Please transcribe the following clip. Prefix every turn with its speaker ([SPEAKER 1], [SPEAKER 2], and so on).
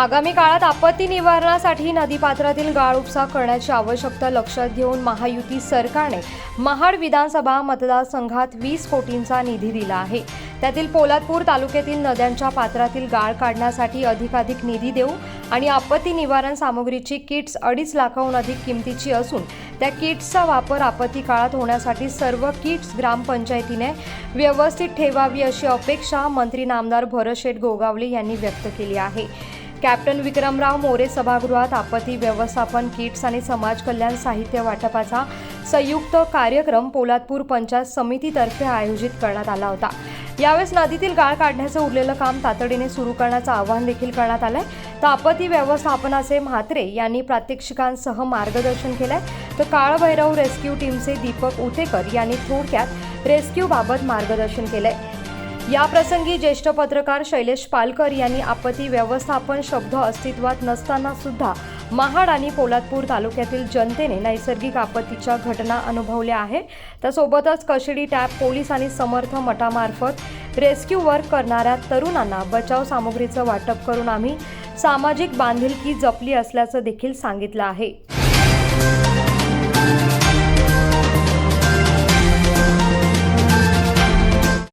[SPEAKER 1] आगामी काळात आपत्ती निवारणासाठी नदीपात्रातील गाळ उपसा करण्याची आवश्यकता लक्षात घेऊन महायुती सरकारने महाड विधानसभा मतदारसंघात वीस कोटींचा निधी दिला आहे. त्यातील पोलादपूर तालुक्यातील नद्यांच्या पात्रातील गाळ काढण्यासाठी अधिकाधिक निधी देऊ आणि आपत्ती निवारण सामग्रीची किट्स अडीच लाखाहून अधिक किमतीची असून त्या किट्सचा वापर आपत्ती काळात होण्यासाठी सर्व किट्स ग्रामपंचायतीने व्यवस्थित ठेवावी अशी अपेक्षा मंत्री नामदार भरशेठ गोगावले यांनी व्यक्त केली आहे. कॅप्टन विक्रमराव मोरे सभागृहात आपत्ती व्यवस्थापन किट्स आणि समाज कल्याण साहित्य वाटपाचा संयुक्त कार्यक्रम पोलादपूर पंचायत समितीतर्फे आयोजित करण्यात आला होता. यावेळेस नदीतील गाळ काढण्याचं उरलेलं काम तातडीने सुरू करण्याचं आवाहन देखील करण्यात आलंय. तर आपत्ती व्यवस्थापनाचे म्हात्रे यांनी प्रात्यक्षिकांसह मार्गदर्शन केलंय. तर काळभैरव रेस्क्यू टीमचे दीपक उतेकर यांनी थोडक्यात रेस्क्यूबाबत मार्गदर्शन केलंय. या प्रसंगी ज्येष्ठ पत्रकार शैलेश पालकर यांनी आपत्ती व्यवस्थापन शब्द अस्तित्वात नसताना सुद्धा महाड आणि पोलादपूर तालुक्यातील जनतेने नैसर्गिक आपत्तीच्या घटना अनुभवल्या आहे त्यासोबतच कशिडी टॅप पोलीस आणि समर्थ मठामार्फत रेस्क्यू वर्क करणाऱ्या तरुणांना बचाव सामुग्रीचं वाटप करून आम्ही सामाजिक बांधिलकी जपली असल्याचं देखील सांगितलं आहे.